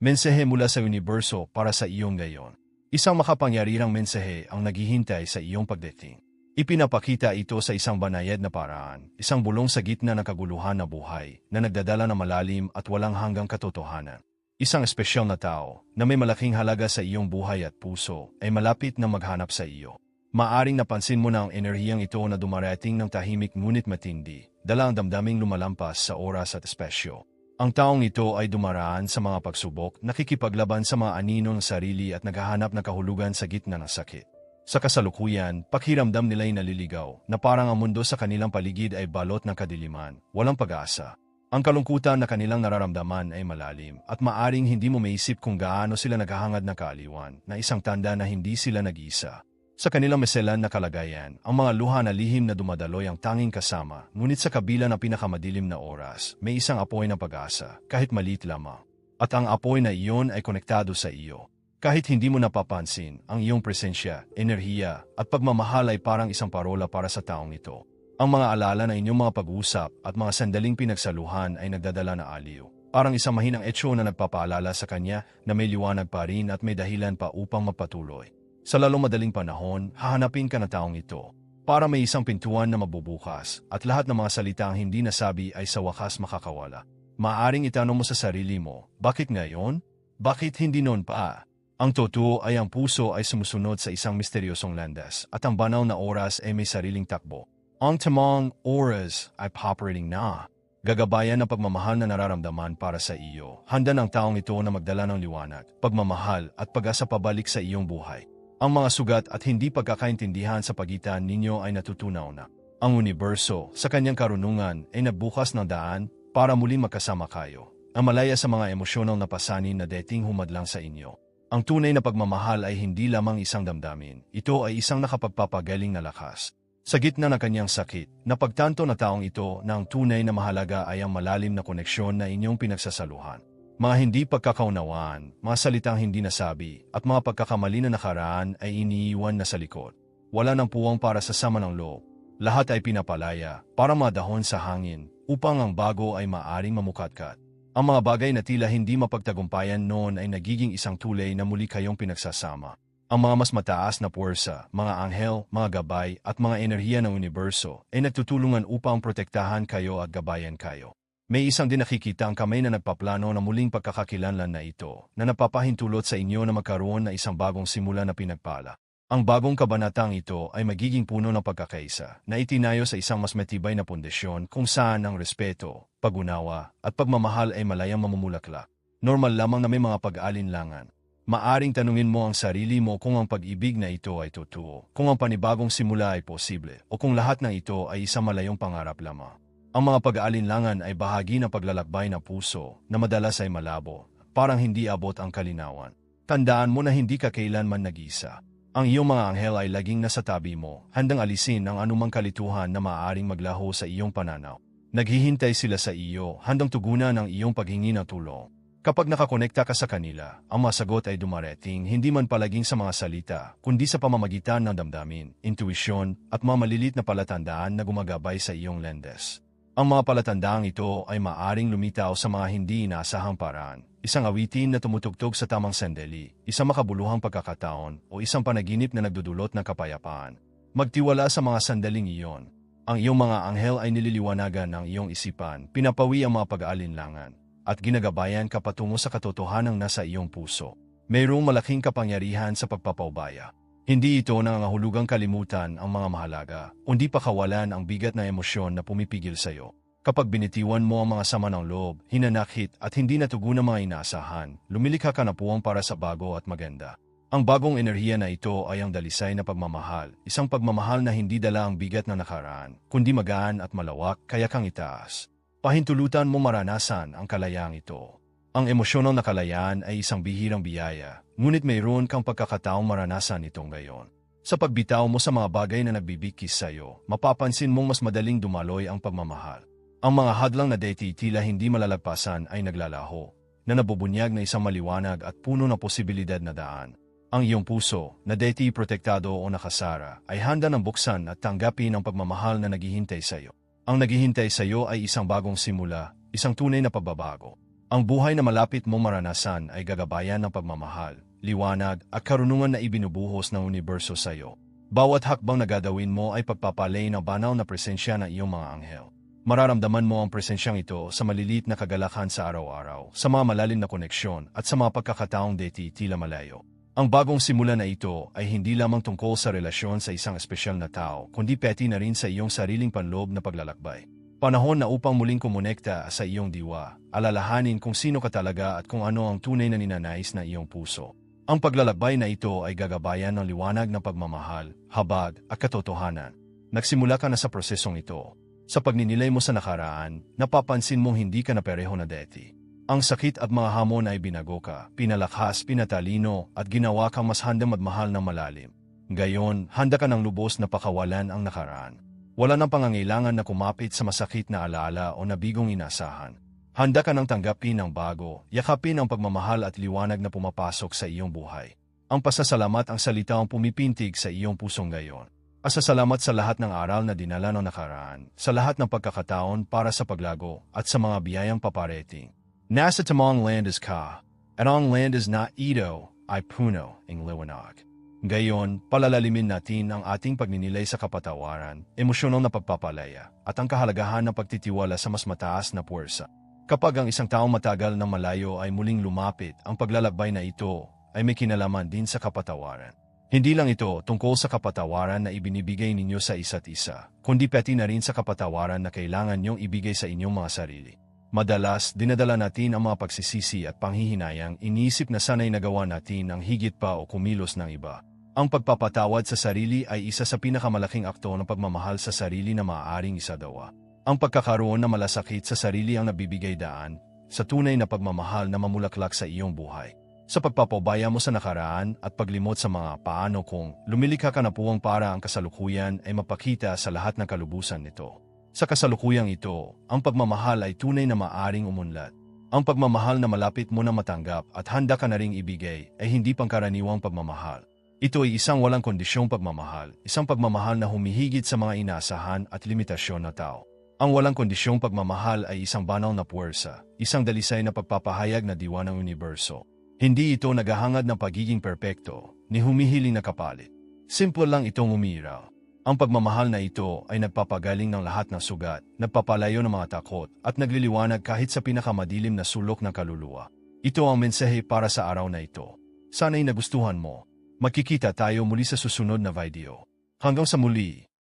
Mensahe mula sa universo para sa iyong gayon. Isang makapangyarihang mensahe ang naghihintay sa iyong pagdating. Ipinapakita ito sa isang banayad na paraan, isang bulong sa gitna ng kaguluhan na buhay na nagdadala ng malalim at walang hanggang katotohanan. Isang espesyal na tao na may malaking halaga sa iyong buhay at puso ay malapit na maghanap sa iyo. Maaring napansin mo na ang enerhiyang ito na dumarating ng tahimik ngunit matindi, dala ang damdaming lumalampas sa oras at espesyo. Ang taong ito ay dumaraan sa mga pagsubok, nakikipaglaban sa mga anino ng sarili at naghahanap ng kahulugan sa gitna ng sakit. Sa kasalukuyan, pakiramdam nila ay naliligaw na parang ang mundo sa kanilang paligid ay balot ng kadiliman, walang pag-asa. Ang kalungkutan na kanilang nararamdaman ay malalim at maaring hindi mo maisip kung gaano sila naghahangad ng kaaliwan na isang tanda na hindi sila nag-isa. Sa kanilang meselan na kalagayan, ang mga luha na lihim na dumadaloy ang tanging kasama, ngunit sa kabila ng pinakamadilim na oras, may isang apoy ng pag-asa, kahit maliit lamang. At ang apoy na iyon ay konektado sa iyo. Kahit hindi mo napapansin, ang iyong presensya, enerhiya, at pagmamahal ay parang isang parola para sa taong ito. Ang mga alala na inyong mga pag-uusap at mga sandaling pinagsaluhan ay nagdadala na aliw. Parang isang mahinang etsyo na nagpapaalala sa kanya na may liwanag pa rin at may dahilan pa upang magpatuloy. Sa lalong madaling panahon, hahanapin ka na taong ito. Para may isang pintuan na mabubukas at lahat ng mga salitang hindi nasabi ay sa wakas makakawala. Maaring itanong mo sa sarili mo, bakit ngayon? Bakit hindi noon pa? Ang totoo ay ang puso ay sumusunod sa isang misteryosong landas at ang banaw na oras ay may sariling takbo. Ang tamang oras ay operating na. Gagabayan ng pagmamahal na nararamdaman para sa iyo. Handa ng taong ito na magdala ng liwanag, pagmamahal at pag-asa pabalik sa iyong buhay. Ang mga sugat at hindi pagkakaintindihan sa pagitan ninyo ay natutunaw na. Ang universo sa kanyang karunungan ay nagbukas ng daan para muling magkasama kayo. Ang malaya sa mga emosyonal na pasanin na dating humadlang sa inyo. Ang tunay na pagmamahal ay hindi lamang isang damdamin. Ito ay isang nakapagpapagaling na lakas. Sa gitna ng kanyang sakit, napagtanto na taong ito na ang tunay na mahalaga ay ang malalim na koneksyon na inyong pinagsasaluhan. Mga hindi pagkakaunawaan, mga salitang hindi nasabi, at mga pagkakamali na nakaraan ay iniiwan na sa likod. Wala nang puwang para sa sama ng loob. Lahat ay pinapalaya para madahon sa hangin upang ang bago ay maaring mamukatkat. Ang mga bagay na tila hindi mapagtagumpayan noon ay nagiging isang tulay na muli kayong pinagsasama. Ang mga mas mataas na puwersa, mga anghel, mga gabay at mga enerhiya ng universo ay nagtutulungan upang protektahan kayo at gabayan kayo. May isang din nakikita ang kamay na nagpaplano na muling pagkakakilanlan na ito na napapahintulot sa inyo na magkaroon na isang bagong simula na pinagpala. Ang bagong kabanatang ito ay magiging puno ng pagkakaisa na itinayo sa isang mas matibay na pundasyon kung saan ang respeto, pagunawa at pagmamahal ay malayang mamumulaklak. Normal lamang na may mga pag-alinlangan. Maaring tanungin mo ang sarili mo kung ang pag-ibig na ito ay totoo, kung ang panibagong simula ay posible, o kung lahat ng ito ay isang malayong pangarap lamang. Ang mga pag-aalinlangan ay bahagi ng paglalakbay na puso na madalas ay malabo, parang hindi abot ang kalinawan. Tandaan mo na hindi ka kailanman nag-isa. Ang iyong mga anghel ay laging nasa tabi mo, handang alisin ang anumang kalituhan na maaaring maglaho sa iyong pananaw. Naghihintay sila sa iyo, handang tugunan ang iyong paghingi ng tulong. Kapag nakakonekta ka sa kanila, ang masagot ay dumarating hindi man palaging sa mga salita, kundi sa pamamagitan ng damdamin, intuisyon, at mga malilit na palatandaan na gumagabay sa iyong lendes. Ang mga palatandaang ito ay maaring lumitaw sa mga hindi inaasahang paraan, isang awitin na tumutugtog sa tamang sandali, isang makabuluhang pagkakataon o isang panaginip na nagdudulot ng kapayapaan. Magtiwala sa mga sandaling iyon. Ang iyong mga anghel ay nililiwanagan ng iyong isipan, pinapawi ang mga pag-aalinlangan, at ginagabayan ka patungo sa katotohanang nasa iyong puso. Mayroong malaking kapangyarihan sa pagpapaubaya. Hindi ito nangangahulugang kalimutan ang mga mahalaga, kundi pakawalan ang bigat na emosyon na pumipigil sa iyo. Kapag binitiwan mo ang mga sama ng loob, hinanakit at hindi natugon ang mga inaasahan, lumilikha ka na puwang para sa bago at maganda. Ang bagong enerhiya na ito ay ang dalisay na pagmamahal, isang pagmamahal na hindi dala ang bigat na nakaraan, kundi magaan at malawak kaya kang itaas. Pahintulutan mo maranasan ang kalayang ito. Ang emosyonal na kalayaan ay isang bihirang biyaya, ngunit mayroon kang pagkakataong maranasan itong ngayon. Sa pagbitaw mo sa mga bagay na nagbibigkis sa iyo, mapapansin mong mas madaling dumaloy ang pagmamahal. Ang mga hadlang na deti tila hindi malalagpasan ay naglalaho, na nabubunyag na isang maliwanag at puno ng posibilidad na daan. Ang iyong puso, na deti protektado o nakasara, ay handa ng buksan at tanggapin ang pagmamahal na naghihintay sa iyo. Ang naghihintay sa iyo ay isang bagong simula, isang tunay na pagbabago. Ang buhay na malapit mo maranasan ay gagabayan ng pagmamahal, liwanag at karunungan na ibinubuhos ng universo sa iyo. Bawat hakbang na gagawin mo ay pagpapalay ng banal na presensya ng iyong mga anghel. Mararamdaman mo ang presensyang ito sa maliliit na kagalakan sa araw-araw, sa mga malalim na koneksyon at sa mga pagkakataong deti tila malayo. Ang bagong simula na ito ay hindi lamang tungkol sa relasyon sa isang espesyal na tao, kundi peti na rin sa iyong sariling panloob na paglalakbay. Panahon na upang muling kumonekta sa iyong diwa, alalahanin kung sino ka talaga at kung ano ang tunay na ninanais na iyong puso. Ang paglalakbay na ito ay gagabayan ng liwanag ng pagmamahal, habag at katotohanan. Nagsimula ka na sa prosesong ito. Sa pagninilay mo sa nakaraan, napapansin mong hindi ka na pareho na deti. Ang sakit at mga hamon ay binago ka, pinalakas, pinatalino at ginawa kang mas handang magmahal ng malalim. Gayon, handa ka ng lubos na pakawalan ang nakaraan. Wala nang pangangailangan na kumapit sa masakit na alaala o nabigong inasahan. Handa ka ng tanggapin ang bago, yakapin ang pagmamahal at liwanag na pumapasok sa iyong buhay. Ang pasasalamat ang salita ang pumipintig sa iyong pusong gayon. Asasalamat sa lahat ng aral na dinala ng nakaraan, sa lahat ng pagkakataon para sa paglago at sa mga biyayang paparating. Nasa tamang land is ka, at ang land is na ito ay puno ng liwanag. Gayon, palalalimin natin ang ating pagninilay sa kapatawaran, emosyonal na pagpapalaya, at ang kahalagahan ng pagtitiwala sa mas mataas na puwersa. Kapag ang isang taong matagal na malayo ay muling lumapit, ang paglalakbay na ito ay may kinalaman din sa kapatawaran. Hindi lang ito tungkol sa kapatawaran na ibinibigay ninyo sa isa't isa, kundi pati na rin sa kapatawaran na kailangan niyong ibigay sa inyong mga sarili. Madalas, dinadala natin ang mga pagsisisi at panghihinayang iniisip na sanay nagawa natin ang higit pa o kumilos ng iba. Ang pagpapatawad sa sarili ay isa sa pinakamalaking akto ng pagmamahal sa sarili na maaaring isadawa. Ang pagkakaroon na malasakit sa sarili ang nabibigay daan sa tunay na pagmamahal na mamulaklak sa iyong buhay sa pagpapabaya mo sa nakaraan at paglimot sa mga paano kung lumilikha ka na puwang para ang kasalukuyan ay mapakita sa lahat ng kalubusan nito. Sa kasalukuyang ito, ang pagmamahal ay tunay na maaring umunlad. Ang pagmamahal na malapit mo na matanggap at handa ka na ring ibigay ay hindi pangkaraniwang pagmamahal. Ito ay isang walang kondisyong pagmamahal, isang pagmamahal na humihigit sa mga inaasahan at limitasyon na tao. Ang walang kondisyong pagmamahal ay isang banal na puwersa, isang dalisay na pagpapahayag na diwa ng universo. Hindi ito naghahangad ng pagiging perpekto, ni humihiling na kapalit. Simple lang itong umiraw. Ang pagmamahal na ito ay nagpapagaling ng lahat ng sugat, nagpapalayo ng mga takot, at nagliliwanag kahit sa pinakamadilim na sulok ng kaluluwa. Ito ang mensahe para sa araw na ito. Sana'y nagustuhan mo. Magkikita tayo muli sa susunod na video. Hanggang sa muli.